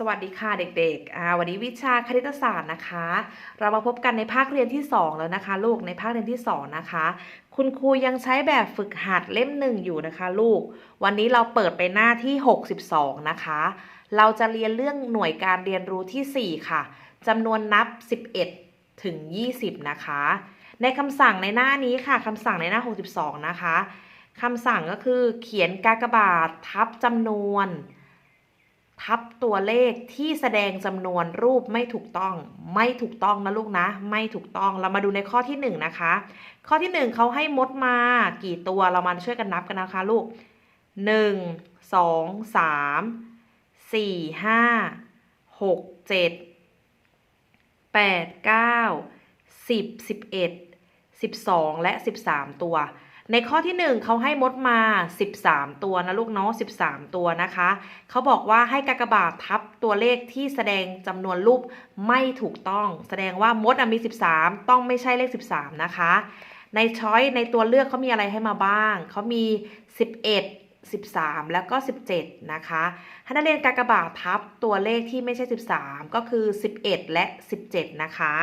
สวัสดีค่ะเด็กๆ วันนี้วิชาคณิตศาสตร์นะคะ เรามาพบกันในภาคเรียนที่ 2 แล้วนะคะ ลูก ในภาคเรียนที่ 2 นะคะ คุณครูยังใช้แบบฝึกหัดเล่มหนึ่งอยู่นะคะ ลูก วันนี้เราเปิดไปหน้าที่ 62 นะคะ เราจะเรียนเรื่องหน่วยการเรียนรู้ทีสี่4 ค่ะ จำนวนนับ 11 ถึง 20 นะคะ ในคำสั่งในหน้านี้ค่ะคำสั่งในหน้า 62 นะคะคำสั่งก็คือเขียนกากบาททับจำนวน ทับตัวเลขที่แสดงจำนวนรูปไม่ถูกต้อง ไม่ถูกต้องนะลูกนะ ไม่ถูกต้องเรามาดูในข้อที่หนึ่งนะคะ ข้อที่หนึ่งเขาให้มดมากี่ตัวเรามาช่วยกันนับกันนะคะลูกหนึ่งสองสามสี่ห้าหกเจ็ดแปดเก้าสิบสิบเอ็ดสิบสองและสิบสามตัว ในข้อที่ 1เขาให้มดมา 13 ตัวนะลูกเนาะ13 ตัวนะคะเขาบอกว่าให้กากบาททับตัวเลขที่แสดงจำนวนรูปไม่ถูกต้อง แสดงว่ามดมี 13 ต้องไม่ใช่เลข 13 นะคะ ในช้อยในตัวเลือกเขามีอะไรให้มาบ้างเขามี 11 13 แล้วก็ 17 นะคะให้นักเรียนกากบาททับตัวเลขที่ไม่ใช่ 13 ก็คือ 11 และ 17 นะคะ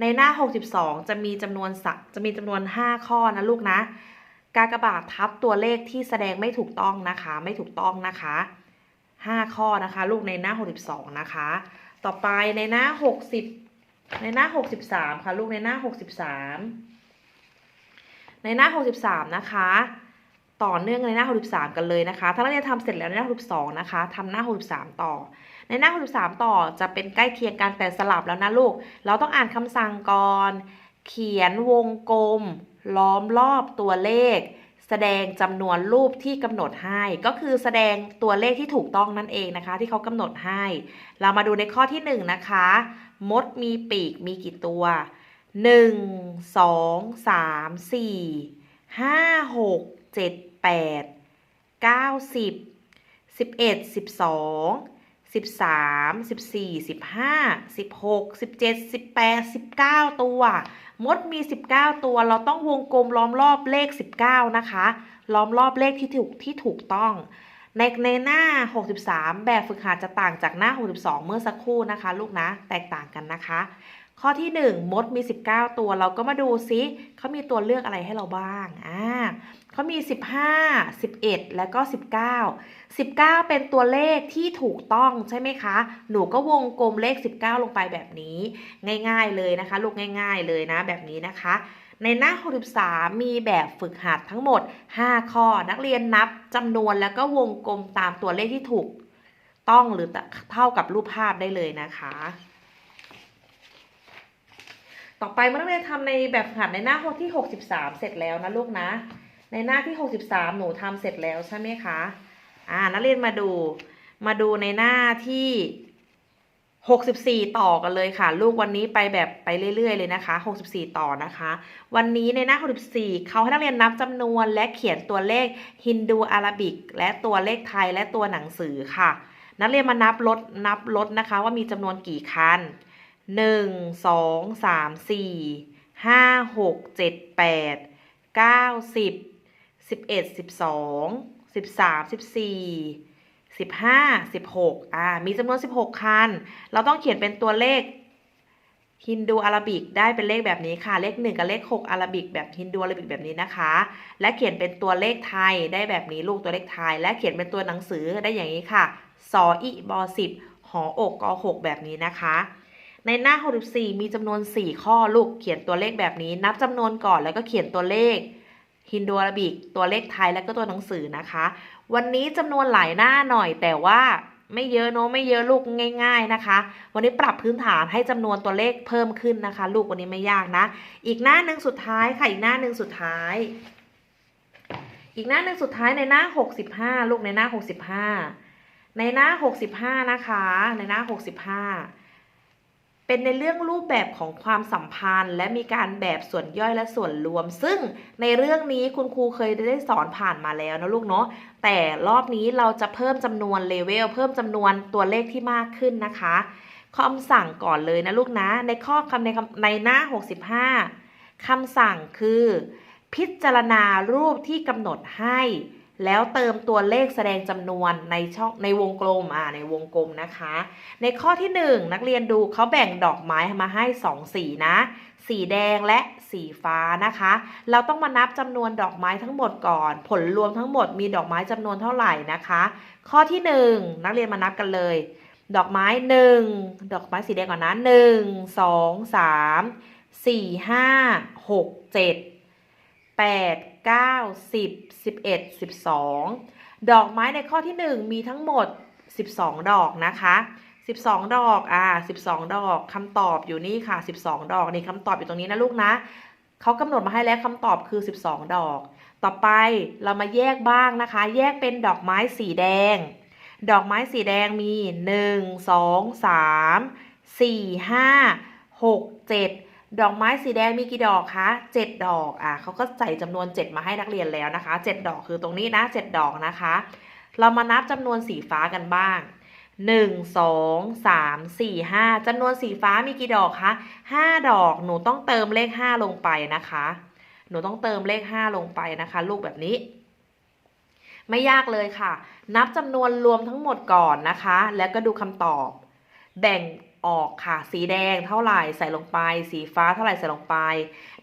ในหน้า 62 จะมีจำนวนสักจะมีจำนวน 5 ข้อนะลูกนะ กากบาททับตัวเลขที่แสดงไม่ถูกต้องนะคะ ไม่ถูกต้องนะคะ 5 ข้อนะคะ ลูกในหน้า 62 นะคะ ต่อไปในหน้า 60 ในหน้า 63 ค่ะ ลูกในหน้า 63 ในหน้า 63 นะคะ ต่อเนื่องในหน้า 63 กันเลยนะคะ ถ้าเรียนทำเสร็จแล้วในหน้า 62 นะคะทำหน้า 63 ต่อ ในหน้า 63 ต่อจะเป็นใกล้เคียงกันแต่สลับแล้วนะลูก เราต้องอ่านคำสั่งก่อน เขียนวงกลมล้อมรอบตัวเลข แสดงจำนวนรูปที่กำหนดให้ ก็คือแสดงตัวเลขที่ถูกต้องนั่นเองนะคะ ที่เขากำหนดให้ เรามาดูในข้อที่1นะคะ มดมีปีกมีกี่ตัว 1 2 3 4 5 6 7 8 9 10 11 12 13 14 15 16 17 18 19ตัว มดมี19ตัว เราต้องวงกลมล้อมรอบเลข19นะคะ ล้อมรอบเลขที่ถูกที่ถูกต้อง ในในหน้า 63 แบบฝึกหัดจะต่างจากหน้า 62 เมื่อสักครู่นะคะ ลูกนะ แตกต่างกันนะคะ ข้อที่ 1 มดมี 19 ตัว เราก็มาดูซิเขามีตัวเลือกอะไรให้เราบ้าง อ่า เขามี 15 11 แล้วก็ 19 19 เป็นตัวเลขที่ถูกต้องใช่ไหมคะ หนูก็วงกลมเลข 19 ลงไปแบบนี้ ง่าย ๆเลยนะคะ ลูกง่าย ๆ เลยนะแบบนี้นะคะ ในหน้า 63 มีแบบฝึกหัดทั้งหมด 5 ข้อ นักเรียนนับจำนวนแล้วก็วงกลมตามตัวเลขที่ถูกต้องหรือเท่ากับรูปภาพได้เลยนะคะ ต่อไปเมื่อนักเรียนทำในแบบฝึกหัดในหน้าที่ 63 เสร็จแล้วนะลูกนะ ในหน้าที่ 63 หนูทำเสร็จแล้วใช่ไหมคะอ่านักเรียนมาดูมาดูในหน้าที่ 64 ต่อกันเลยค่ะ ลูกวันนี้ไปแบบไปเรื่อย ๆ เลยนะคะ 64 ต่อนะคะ วันนี้ในหน้า 64 เขาให้นักเรียนนับจำนวนและเขียนตัวเลขฮินดูอาราบิก และตัวเลขไทยและตัวหนังสือค่ะ นักเรียนมานับรถนับรถนะคะ ว่ามีจำนวนกี่คัน 1 2 3 4 5 6 7 8 9 10 11 12 13 14 15 16อ่ามีจำนวน16คัน เราต้องเขียนเป็นตัวเลขฮินดูอาราบิกได้เป็นเลขแบบนี้ค่ะ เลข 1 กับเลข 6อาราบิกแบบฮินดูอาราบิกแบบนี้นะคะ และเขียนเป็นตัวเลขไทยได้แบบนี้ลูกตัวเลขไทย และเขียนเป็นตัวหนังสือได้อย่างนี้ค่ะสออิบอสิบหออกกอหกแบบนี้นะคะ ในหน้า 64 มีจำนวน 4 ข้อลูกเขียนตัวเลขแบบนี้ นับจำนวนก่อนแล้วก็เขียนตัวเลข ฮินดูอาราบิก ตัวเลขไทยแล้วก็ตัวหนังสือนะคะ วันนี้จำนวนหลายหน้าหน่อยแต่ว่าไม่เยอะเนอะไม่เยอะลูกง่าย ๆนะคะ วันนี้ปรับพื้นฐานให้จำนวนตัวเลขเพิ่มขึ้นนะคะ ลูกวันนี้ไม่ยากนะ อีกหน้าหนึ่งสุดท้ายค่ะอีกหน้าหนึ่งสุดท้าย อีกหน้าหนึ่งสุดท้ายในหน้า65ลูกในหน้า65ในหน้า65นะคะ ในหน้า65 เป็นในเรื่องรูปแบบของความสัมพันธ์ และมีการแบบส่วนย่อยและส่วนรวม ซึ่งในเรื่องนี้คุณครูเคยได้สอนผ่านมาแล้วนะลูกเนาะแต่รอบนี้เราจะเพิ่มจำนวนเลเวลเพิ่มจำนวนตัวเลขที่มากขึ้นนะคะคำสั่งก่อนเลยนะลูกนะ ในข้อคำในคในหน้า 65คำสั่งคือ พิจารณารูปที่กำหนดให้ แล้วเติมตัวเลขแสดงจำนวนในช่องในวงกลมอ่าในวงกลมนะคะ ในข้อที่หนึ่งนักเรียนดูเขาแบ่งดอกไม้มาให้สองสีนะ สีแดงและสีฟ้านะคะ เราต้องมานับจำนวนดอกไม้ทั้งหมดก่อน ผลรวมทั้งหมดมีดอกไม้จำนวนเท่าไหร่นะคะ ข้อที่หนึ่งนักเรียนมานับกันเลย ดอกไม้หนึ่งดอกไม้สีแดงก่อนนะหนึ่งสองสามสี่ห้าหกเจ็ดแปดเก้าสิบสิบเอ็ดสิบสองดอกไม้ในข้อที่หนึ่งมีทั้งหมดสิบสองดอกนะคะสิบสองดอกอ่าสิบสองดอกคำตอบอยู่นี่ค่ะสิบสองดอกนี่คำตอบอยู่ตรงนี้นะลูกนะเขากำหนดมาให้แล้วคำตอบคือสิบสองดอก ต่อไปเรามาแยกบ้างนะคะ แยกเป็นดอกไม้สีแดง ดอกไม้สีแดงมี 1 2 3 4 5 6 7 ดอกไม้สีแดงมีกี่ดอกคะ7ดอกอะเขาก็ใส่จำนวน 7 มาให้นักเรียนแล้วนะคะ 7 ดอกคือตรงนี้นะ 7 ดอกนะคะ เรามานับจำนวนสีฟ้ากันบ้าง 1 2 3 4 5จำนวนสีฟ้ามีกี่ดอกคะ5ดอกหนูต้องเติมเลข 5 ลงไปนะคะ หนูต้องเติมเลข 5 ลงไปนะคะ ลูกแบบนี้ไม่ยากเลยค่ะ นับจำนวนรวมทั้งหมดก่อนนะคะ แล้วก็ดูคำตอบ แบ่ง ออกค่ะ สีแดงเท่าไหร่ใส่ลงไป สีฟ้าเท่าไหร่ใส่ลงไป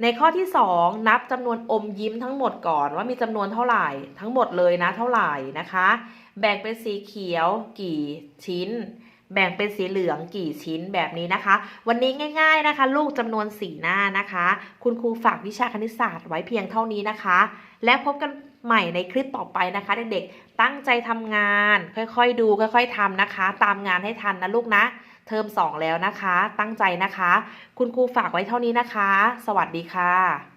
ในข้อที่ 2 นับจำนวนอมยิ้มทั้งหมดก่อนว่ามีจำนวนเท่าไหร่ ทั้งหมดเลยนะเท่าไหร่นะคะ แบ่งเป็นสีเขียวกี่ชิ้น แบ่งเป็นสีเหลืองกี่ชิ้นแบบนี้นะคะ วันนี้ง่าย ๆนะคะ ลูกจำนวนสีหน้านะคะ คุณครูฝากวิชาคณิตศาสตร์ไว้เพียงเท่านี้นะคะ และพบกันใหม่ในคลิปต่อไปนะคะ เด็กๆตั้งใจทำงาน ค่อยๆดู ค่อย ๆทำนะคะ ตามงานให้ทันนะลูกนะ เทอม2 แล้วนะคะ ตั้งใจนะคะ คุณครูฝากไว้เท่านี้นะคะ สวัสดีค่ะ